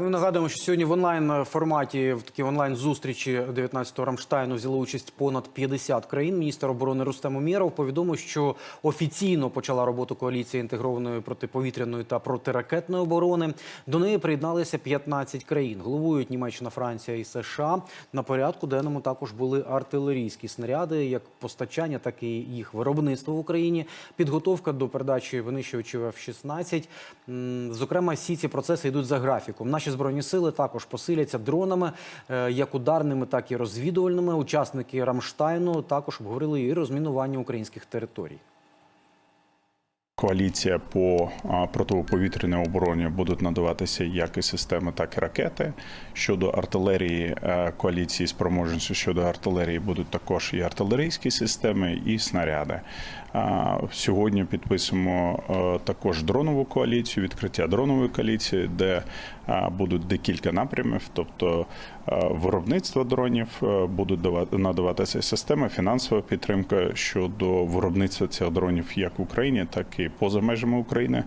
Ми нагадуємо, що сьогодні в онлайн форматі в такій онлайн зустрічі 19-го Рамштайну взяли участь понад 50 країн. Міністр оборони Рустем Умєров повідомив, що офіційно почала роботу коаліції інтегрованої протиповітряної та протиракетної оборони. До неї приєдналися 15 країн. Головують Німеччина, Франція і США. На порядку денному також були артилерійські снаряди, як постачання, так і їх виробництво в Україні, підготовка до передачі винищувачів F-16. Зокрема, всі ці процеси йдуть за графіком. Наші збройні сили також посиляться дронами, е, як ударними, так і розвідувальними. Учасники Рамштайну також обговорили і розмінування українських територій. Коаліція по протиповітряній обороні будуть надаватися як і системи, так і ракети. Щодо артилерії, е, коаліції спроможності щодо артилерії будуть також і артилерійські системи, і снаряди. Сьогодні підписуємо е, також дронову коаліцію, відкриття дронової коаліції, де будуть декілька напрямів, тобто е, виробництво дронів е, будуть давати- надаватися системи, фінансова підтримка щодо виробництва цих дронів як в Україні, так поза межами України.